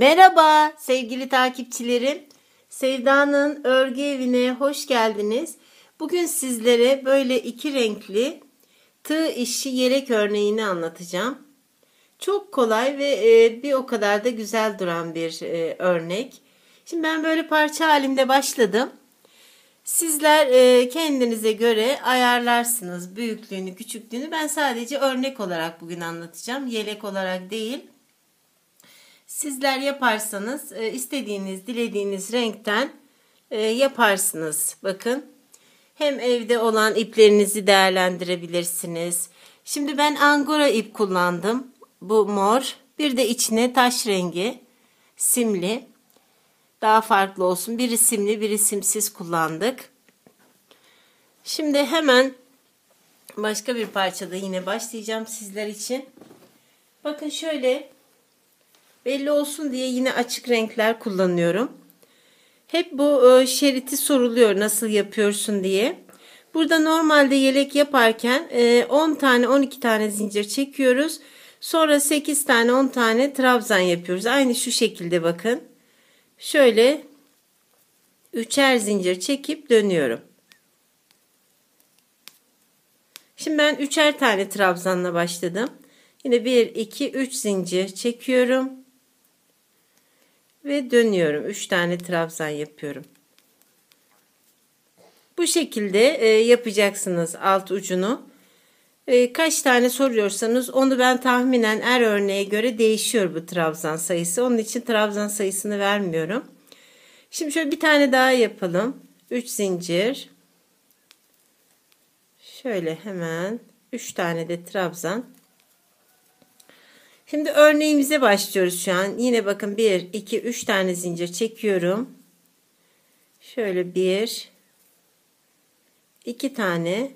Merhaba sevgili takipçilerim. Sevda'nın örgü evine hoş geldiniz. Bugün sizlere böyle iki renkli tığ işi yelek örneğini anlatacağım. Çok kolay ve e, bir o kadar da güzel duran bir e, örnek. Şimdi ben böyle parça halinde başladım. Sizler e, kendinize göre ayarlarsınız büyüklüğünü, küçüklüğünü. Ben sadece örnek olarak bugün anlatacağım. Yelek olarak değil. Sizler yaparsanız e, istediğiniz, dilediğiniz renkten e, yaparsınız. Bakın. Hem evde olan iplerinizi değerlendirebilirsiniz. Şimdi ben angora ip kullandım. Bu mor. Bir de içine taş rengi simli. Daha farklı olsun. Biri simli, biri simsiz kullandık. Şimdi hemen başka bir parçada yine başlayacağım sizler için. Bakın şöyle belli olsun diye yine açık renkler kullanıyorum. Hep bu e, şeriti soruluyor nasıl yapıyorsun diye. Burada normalde yelek yaparken 10 e, tane 12 tane zincir çekiyoruz. Sonra 8 tane 10 tane trabzan yapıyoruz. Aynı şu şekilde bakın. Şöyle üçer zincir çekip dönüyorum. Şimdi ben üçer tane trabzanla başladım. Yine 1 2 3 zincir çekiyorum ve dönüyorum. 3 tane trabzan yapıyorum. Bu şekilde e, yapacaksınız alt ucunu. E, kaç tane soruyorsanız onu ben tahminen er örneğe göre değişiyor bu trabzan sayısı. Onun için trabzan sayısını vermiyorum. Şimdi şöyle bir tane daha yapalım. 3 zincir. Şöyle hemen 3 tane de trabzan. Şimdi örneğimize başlıyoruz şu an. Yine bakın 1, 2, 3 tane zincir çekiyorum. Şöyle 1, 2 tane.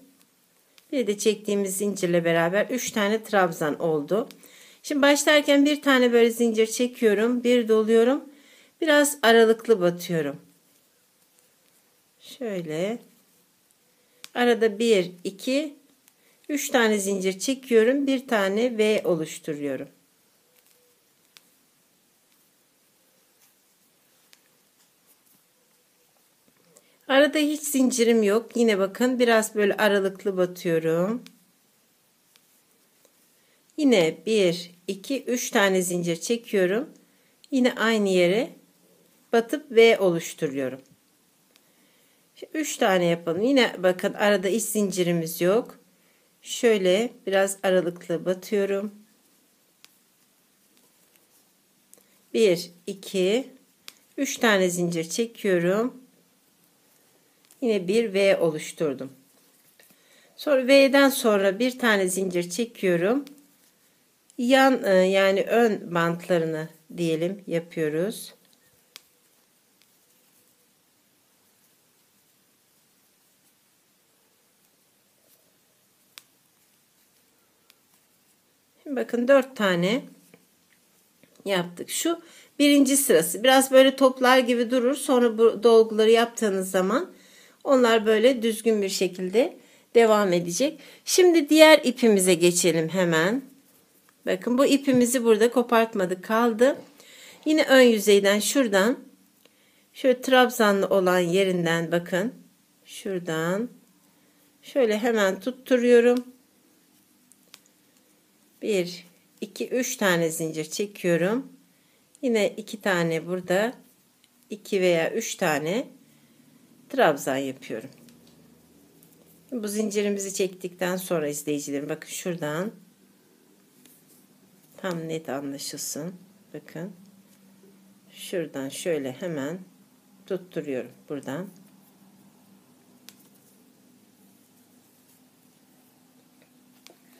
Bir de çektiğimiz zincirle beraber 3 tane trabzan oldu. Şimdi başlarken bir tane böyle zincir çekiyorum. Bir doluyorum. Biraz aralıklı batıyorum. Şöyle. Arada 1, 2, 3 tane zincir çekiyorum. Bir tane V oluşturuyorum. Arada hiç zincirim yok. Yine bakın biraz böyle aralıklı batıyorum. Yine 1, 2, 3 tane zincir çekiyorum. Yine aynı yere batıp V oluşturuyorum. 3 tane yapalım. Yine bakın arada hiç zincirimiz yok. Şöyle biraz aralıklı batıyorum. 1, 2, 3 tane zincir çekiyorum. Yine bir V oluşturdum. Sonra V'den sonra bir tane zincir çekiyorum. Yan e, yani ön bantlarını diyelim yapıyoruz. Bakın dört tane yaptık. Şu birinci sırası. Biraz böyle toplar gibi durur. Sonra bu dolguları yaptığınız zaman onlar böyle düzgün bir şekilde devam edecek. Şimdi diğer ipimize geçelim hemen. Bakın bu ipimizi burada kopartmadık kaldı. Yine ön yüzeyden şuradan şöyle trabzanlı olan yerinden bakın. Şuradan şöyle hemen tutturuyorum. 1 2 3 tane zincir çekiyorum. Yine 2 tane burada 2 veya 3 tane trabzan yapıyorum. Bu zincirimizi çektikten sonra izleyicilerim bakın şuradan tam net anlaşılsın. Bakın şuradan şöyle hemen tutturuyorum buradan.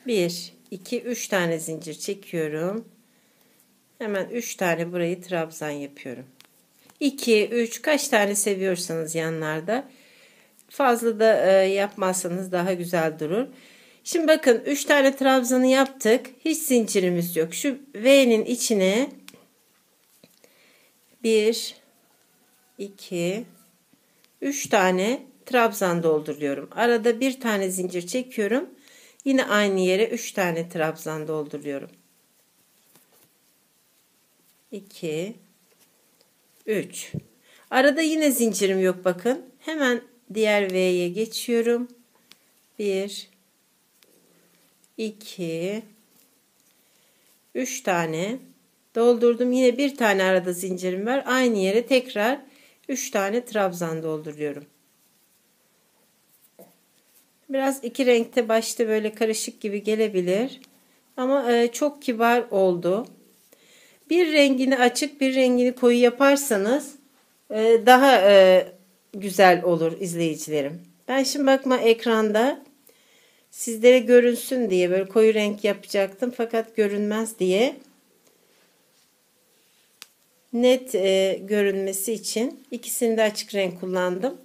Bir, iki, üç tane zincir çekiyorum. Hemen üç tane burayı trabzan yapıyorum. 2, 3 kaç tane seviyorsanız yanlarda. Fazla da e, yapmazsanız daha güzel durur. Şimdi bakın 3 tane trabzanı yaptık. Hiç zincirimiz yok. Şu V'nin içine 1 2 3 tane trabzan dolduruyorum. Arada bir tane zincir çekiyorum. Yine aynı yere 3 tane trabzan dolduruyorum. 2 3. Arada yine zincirim yok bakın. Hemen diğer V'ye geçiyorum. 1 2 3 tane doldurdum. Yine bir tane arada zincirim var. Aynı yere tekrar 3 tane trabzan dolduruyorum. Biraz iki renkte başta böyle karışık gibi gelebilir. Ama e, çok kibar oldu. Bir rengini açık bir rengini koyu yaparsanız e, daha e, güzel olur izleyicilerim. Ben şimdi bakma ekranda sizlere görünsün diye böyle koyu renk yapacaktım fakat görünmez diye net e, görünmesi için ikisini de açık renk kullandım.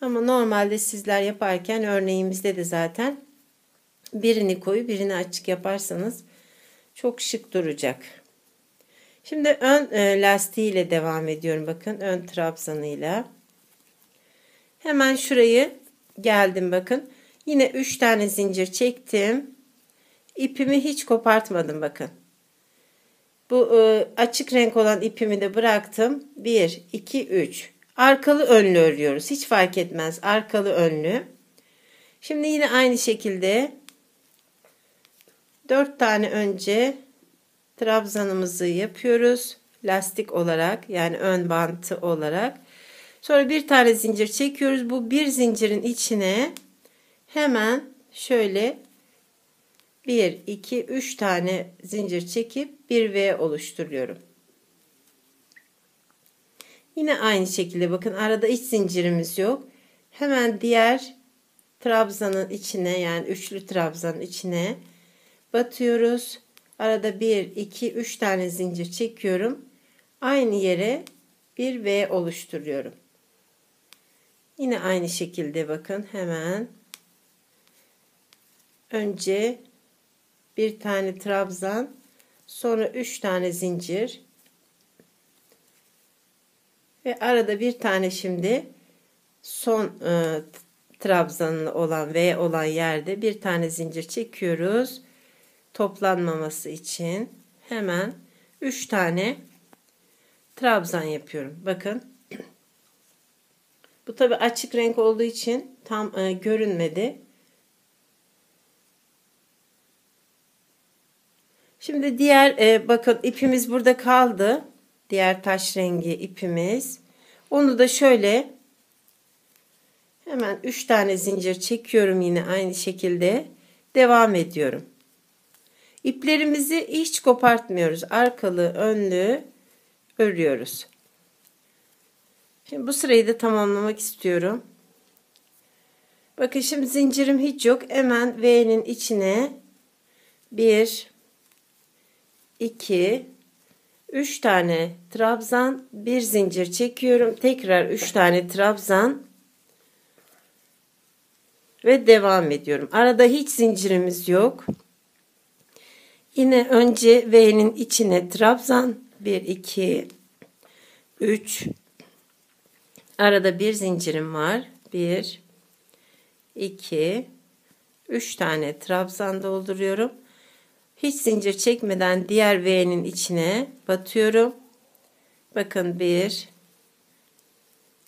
Ama normalde sizler yaparken örneğimizde de zaten birini koyu birini açık yaparsanız çok şık duracak. Şimdi ön e, lastiğiyle devam ediyorum. Bakın ön trabzanıyla. Hemen şurayı geldim bakın. Yine 3 tane zincir çektim. İpimi hiç kopartmadım bakın. Bu e, açık renk olan ipimi de bıraktım. 1, 2, 3. Arkalı önlü örüyoruz. Hiç fark etmez. Arkalı önlü. Şimdi yine aynı şekilde 4 tane önce trabzanımızı yapıyoruz. Lastik olarak yani ön bantı olarak. Sonra bir tane zincir çekiyoruz. Bu bir zincirin içine hemen şöyle 1, 2, 3 tane zincir çekip bir V oluşturuyorum. Yine aynı şekilde bakın arada iç zincirimiz yok. Hemen diğer trabzanın içine yani üçlü trabzanın içine batıyoruz. Arada 1, 2, 3 tane zincir çekiyorum. Aynı yere bir V oluşturuyorum. Yine aynı şekilde bakın hemen önce bir tane trabzan sonra 3 tane zincir ve arada bir tane şimdi son e, trabzanlı olan V olan yerde bir tane zincir çekiyoruz. Toplanmaması için hemen 3 tane trabzan yapıyorum. Bakın. Bu tabi açık renk olduğu için tam e, görünmedi. Şimdi diğer e, bakın ipimiz burada kaldı. Diğer taş rengi ipimiz. Onu da şöyle hemen 3 tane zincir çekiyorum yine aynı şekilde devam ediyorum. İplerimizi hiç kopartmıyoruz. Arkalı, önlü örüyoruz. Şimdi bu sırayı da tamamlamak istiyorum. Bakın şimdi zincirim hiç yok. Hemen V'nin içine 1 2 3 tane trabzan, bir zincir çekiyorum. Tekrar 3 tane trabzan ve devam ediyorum. Arada hiç zincirimiz yok. Yine önce V'nin içine trabzan 1 2 3 arada bir zincirim var. 1 2 3 tane trabzan dolduruyorum. Hiç zincir çekmeden diğer V'nin içine batıyorum. Bakın 1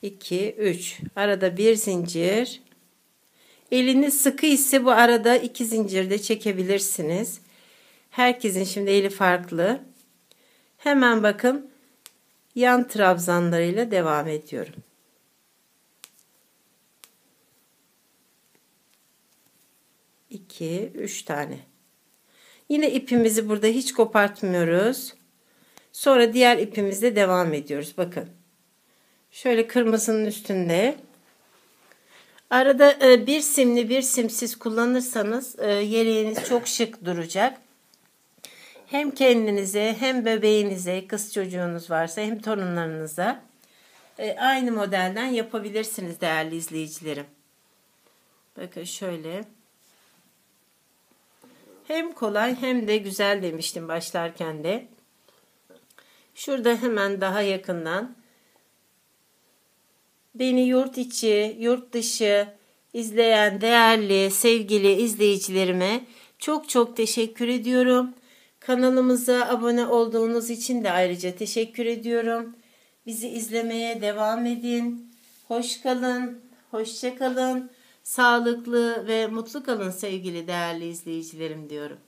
2 3 arada bir zincir. Eliniz sıkı ise bu arada iki zincir de çekebilirsiniz. Herkesin şimdi eli farklı. Hemen bakın yan trabzanlarıyla devam ediyorum. İki, üç tane. Yine ipimizi burada hiç kopartmıyoruz. Sonra diğer ipimizle devam ediyoruz. Bakın. Şöyle kırmızının üstünde. Arada e, bir simli bir simsiz kullanırsanız e, yeleğiniz çok şık duracak. Hem kendinize hem bebeğinize, kız çocuğunuz varsa hem torunlarınıza e, aynı modelden yapabilirsiniz değerli izleyicilerim. Bakın şöyle. Hem kolay hem de güzel demiştim başlarken de. Şurada hemen daha yakından beni yurt içi, yurt dışı izleyen değerli, sevgili izleyicilerime çok çok teşekkür ediyorum. Kanalımıza abone olduğunuz için de ayrıca teşekkür ediyorum. Bizi izlemeye devam edin. Hoş kalın, hoşça kalın. Sağlıklı ve mutlu kalın sevgili değerli izleyicilerim diyorum.